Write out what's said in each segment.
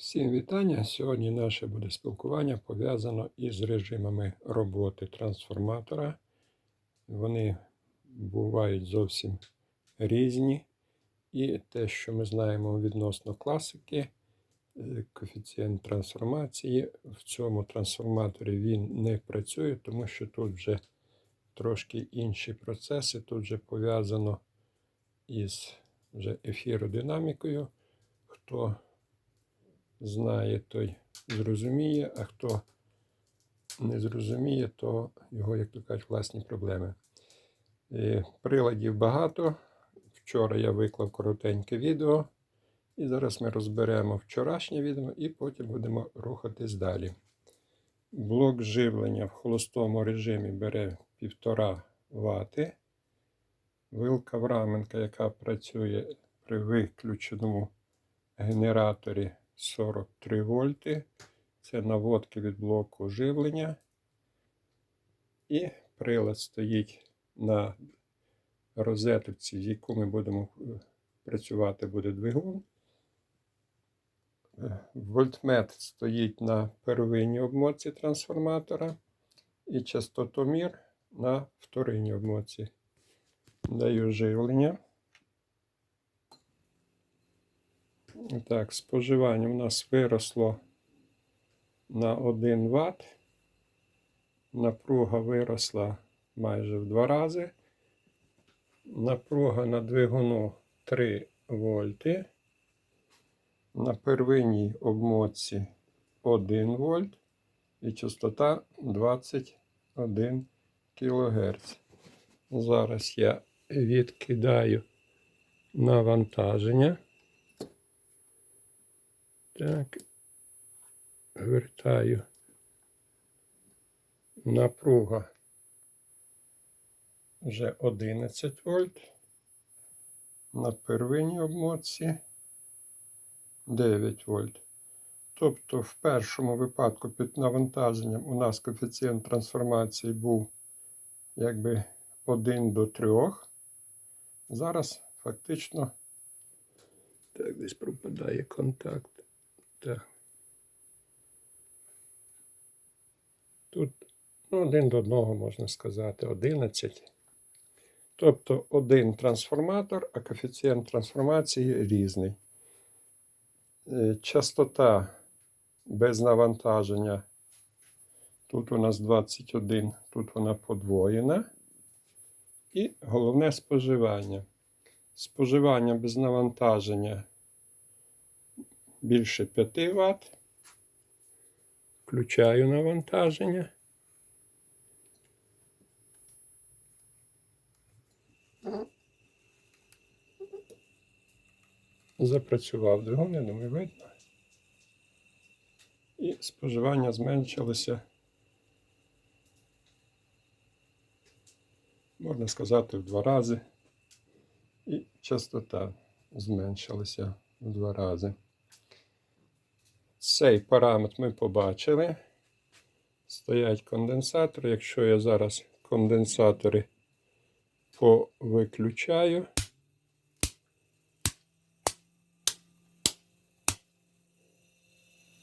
Всім вітання! Сьогодні наше буде спілкування пов'язано із режимами роботи трансформатора. Вони бувають зовсім різні. І те, що ми знаємо відносно класики, е, коефіцієнт трансформації в цьому трансформаторі він не працює, тому що тут вже трошки інші процеси. Тут вже пов'язано із вже ефіродинамікою. Хто знає, той зрозуміє, а хто не зрозуміє, то його, як то кажуть, власні проблеми. Е, Приладів багато. Вчора я виклав коротеньке відео. І зараз ми розберемо вчорашнє відео і потім будемо рухатись далі. Блок живлення в холостому режимі бере 1,5 Вт. Вилка Враменка, яка працює при виключеному генераторі 43 вольти. Це наводки від блоку живлення. І прилад стоїть на розетці, з яку ми будемо е, працювати, буде двигун. Е, Вольтметр стоїть на первинній обмотці трансформатора і частотомір на вторинній обмотці. Даю живлення. Так, споживання у нас виросло на 1 Вт. Напруга виросла майже в два рази. Напруга на двигуну 3 вольти. На первинній обмотці 1 вольт і частота 21 кГц. Зараз я відкидаю навантаження. Так, вертаю. Напруга вже 11 вольт. На первинній обмотці 9 вольт. Тобто, в першому випадку під навантаженням у нас коефіцієнт трансформації був якби 1 до 3. Зараз фактично так, десь пропадає контакт. Так. Тут ну, один до одного можна сказати 11. Тобто один трансформатор, а коефіцієнт трансформації різний. Е, Частота без навантаження. Тут у нас 21, тут вона подвоєна. І головне споживання. Споживання без навантаження більше 5 Вт. Включаю навантаження. Запрацював двигун, я думаю, видно. І споживання зменшилося, можна сказати, в два рази. І частота зменшилася в два рази. Цей параметр ми побачили. Стоять конденсатори. Якщо я зараз конденсатори повиключаю,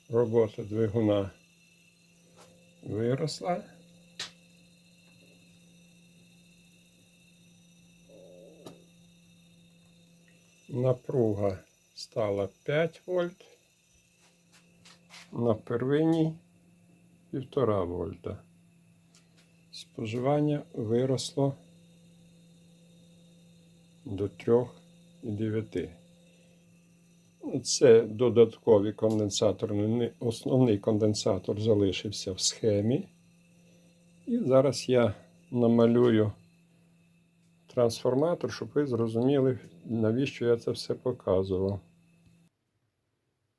робота двигуна виросла. Напруга стала 5 вольт на первинній 1,5 вольта. Споживання виросло до 3,9. Це додатковий конденсатор. Основний конденсатор залишився в схемі. І зараз я намалюю трансформатор, щоб ви зрозуміли, навіщо я це все показував.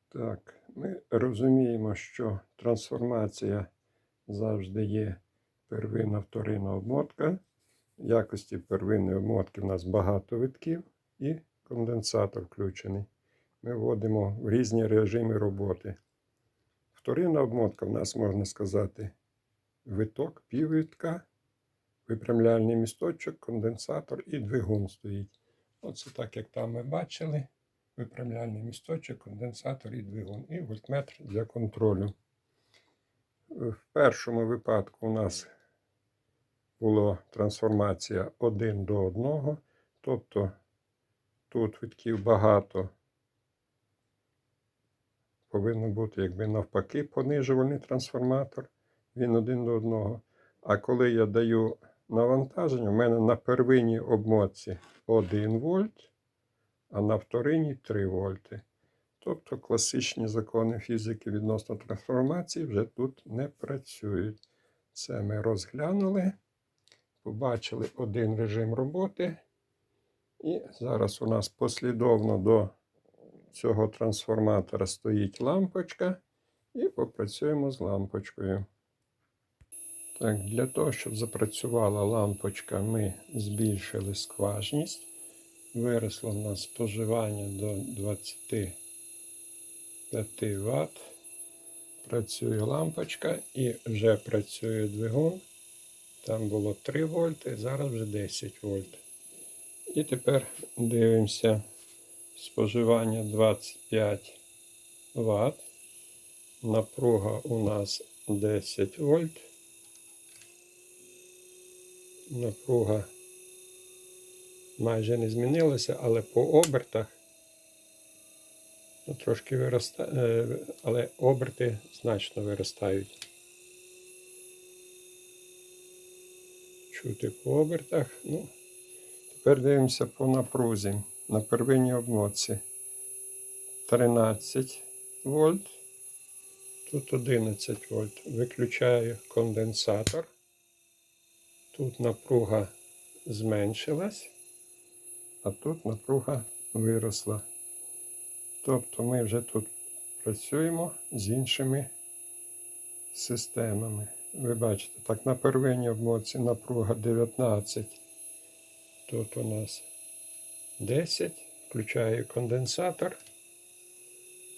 Так, ми розуміємо, що трансформація завжди є первинна вторинна обмотка. В якості первинної обмотки в нас багато витків і конденсатор включений. Ми вводимо в різні режими роботи. Вторинна обмотка в нас, можна сказати, виток, піввитка, випрямляльний місточок, конденсатор і двигун стоїть. Оце так, як там ми бачили. Виправляльний місточок, конденсатор і двигун, і вольтметр для контролю. В першому випадку у нас була трансформація 1 до 1, тобто тут витків багато. Повинно бути, якби навпаки, понижувальний трансформатор, він один до одного. А коли я даю навантаження, в мене на первинній обмотці 1 вольт, а на вторинній 3 вольти. Тобто класичні закони фізики відносно трансформації вже тут не працюють. Це ми розглянули, побачили один режим роботи. І зараз у нас послідовно до цього трансформатора стоїть лампочка. І попрацюємо з лампочкою. Так, для того, щоб запрацювала лампочка, ми збільшили скважність. Виросло в нас споживання до 25 Вт. Працює лампочка і вже працює двигун. Там було 3 вольти, зараз вже 10 вольт. І тепер дивимося споживання 25 Вт. Напруга у нас 10 вольт. Напруга майже не змінилася, але по обертах ну, трошки виростає, але оберти значно виростають. Чути по обертах. Ну, тепер дивимося по напрузі. На первинній обмотці 13 вольт. Тут 11 вольт. Виключаю конденсатор. Тут напруга зменшилась, а тут напруга виросла. Тобто ми вже тут працюємо з іншими системами. Ви бачите, так, на первинній обмотці напруга 19. Тут у нас 10. Включаю конденсатор.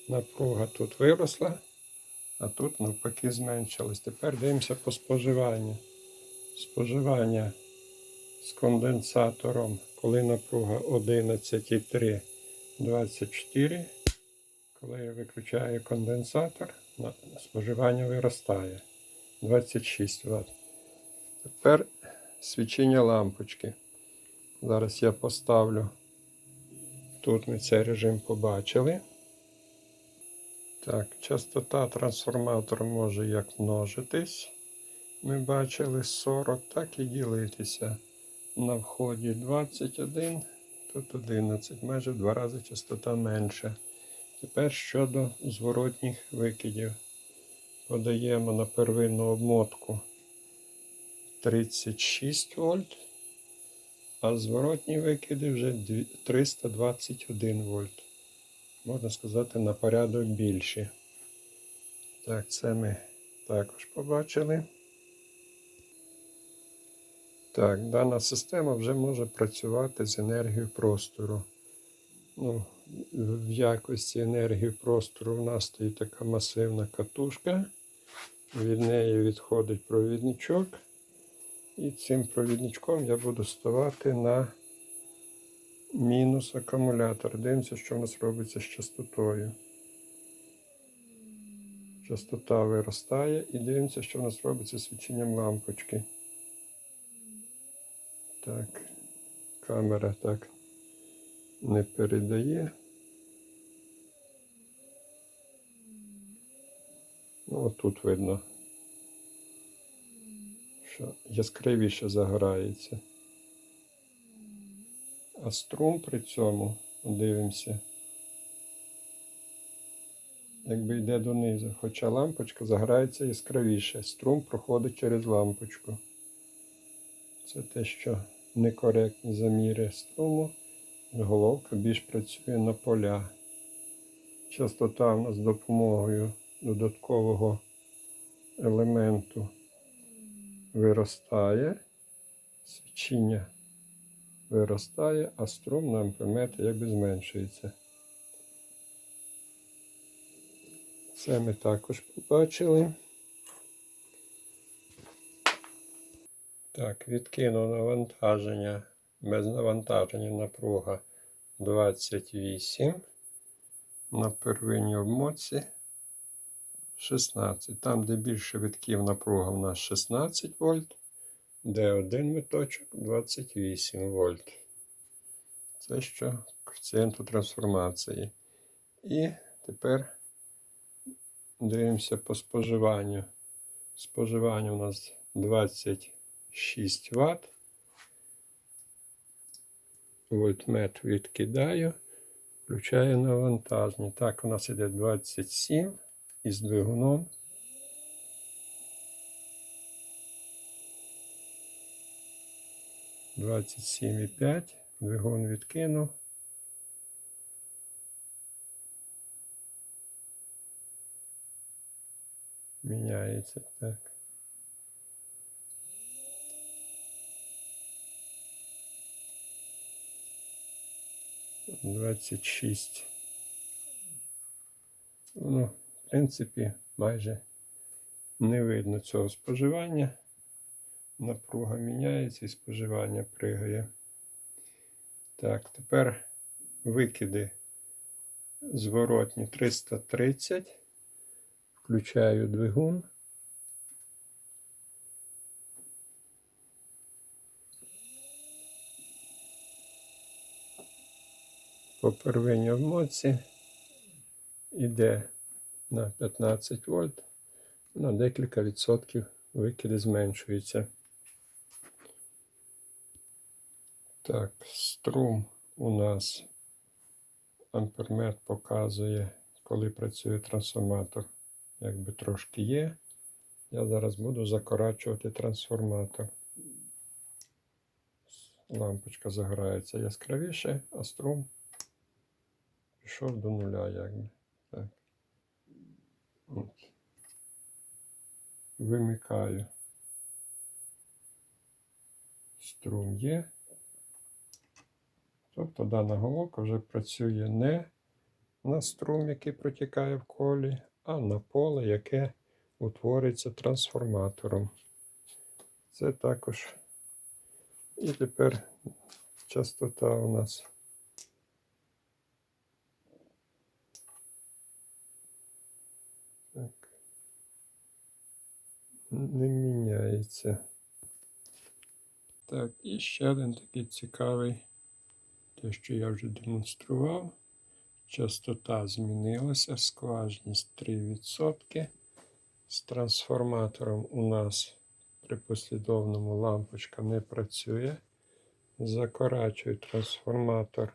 Напруга тут виросла, а тут навпаки зменшилась. Тепер дивимося по споживанню. Споживання з конденсатором, коли напруга 11,3 24. Коли я виключаю конденсатор, споживання виростає 26 Вт. Тепер свічення лампочки. Зараз я поставлю. Тут ми цей режим побачили. Так, частота трансформатора може як множитись. Ми бачили 40, так і ділитися. На вході 21, тут 11, майже в два рази частота менша. Тепер щодо зворотніх викидів. Подаємо на первинну обмотку 36 вольт, а зворотні викиди вже 321 вольт. Можна сказати, на порядок більші. Так, це ми також побачили. Так, дана система вже може працювати з енергією простору. Ну, в якості енергії простору у нас стоїть така масивна катушка. Від неї відходить провідничок. І цим провідничком я буду ставати на мінус акумулятор. Дивимося, що у нас робиться з частотою. Частота виростає і дивимося, що у нас робиться з свіченням лампочки. Так, камера так не передає. Ну, от тут видно, що яскравіше загорається. А струм при цьому, дивимося, якби йде донизу. Хоча лампочка загорається яскравіше. Струм проходить через лампочку. Це те, що некоректні заміри струму. Головка більш працює на поля. Частота в нас з допомогою додаткового елементу виростає, свічіння виростає, а струм на амперметр якби зменшується. Це ми також побачили. Так, відкинув навантаження, без навантаження напруга 28. на первинній обмотці 16. Там, де більше витків напруга, у нас 16 вольт, де один виточок 28 вольт. Це що коефіцієнту трансформації. І тепер дивимося по споживанню. Споживання у нас 26 Вт. Вольтметр відкидаю, включаю навантаження. Так, у нас іде 27 із двигуном. Двадцять сім і п'ять. Двигун відкинув. Міняється так. Двадцять шість. Ну, в принципі, майже не видно цього споживання. Напруга міняється і споживання пригає. Так, тепер викиди зворотні 330. Включаю двигун. По первинній обмотці іде на 15 вольт, на декілька відсотків викиди зменшуються. Так, струм у нас амперметр показує, коли працює трансформатор. Якби трошки є. Я зараз буду закорачувати трансформатор. Лампочка загорається яскравіше, а струм пішов до нуля, якби. Так. От. Вимикаю. Струм є. Тобто дана головка вже працює не на струм, який протікає в колі, а на поле, яке утвориться трансформатором. Це також. І тепер частота у нас. Не міняється. Так, і ще один такий цікавий, те, що я вже демонстрував. Частота змінилася, скважність 3%. З трансформатором у нас при послідовному лампочка не працює. Закорачую трансформатор.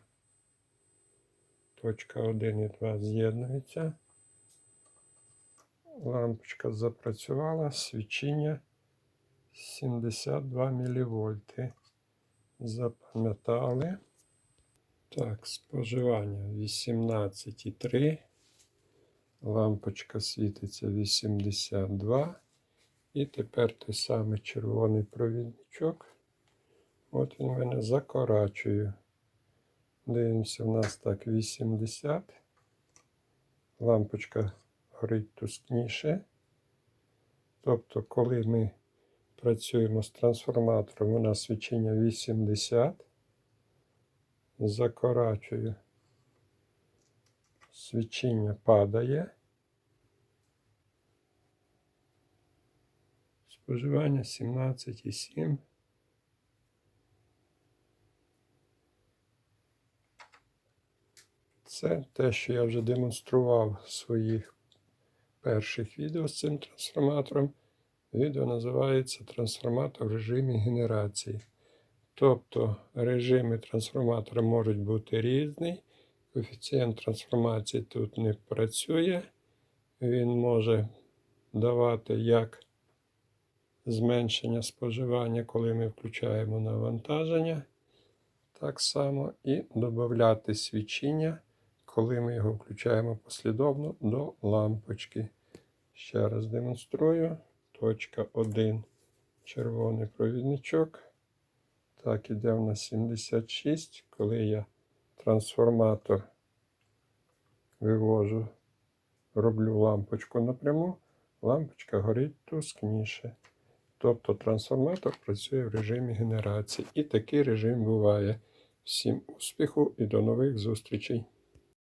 Точка 1 і 2 з'єднуються. Лампочка запрацювала, свічення 72 мВ. Запам'ятали. Так, споживання 18,3. Лампочка світиться 82. І тепер той самий червоний провідничок. От він мене закорачує. Дивимося, у нас так 80. Лампочка горить тускніше. Тобто, коли ми працюємо з трансформатором, у нас свічення 80 закорачую. Свічення падає. Споживання 17,7. Це те, що я вже демонстрував в своїх перших відео з цим трансформатором. Відео називається Трансформатор в режимі генерації. Тобто режими трансформатора можуть бути різні. Коефіцієнт трансформації тут не працює. Він може давати як зменшення споживання, коли ми включаємо навантаження. Так само і додати свічення, коли ми його включаємо послідовно до лампочки. Ще раз демонструю. Точка 1. Червоний провідничок. Так, іде в нас 76. Коли я трансформатор вивожу, роблю лампочку напряму, лампочка горить тускніше. Тобто трансформатор працює в режимі генерації. І такий режим буває. Всім успіху і до нових зустрічей!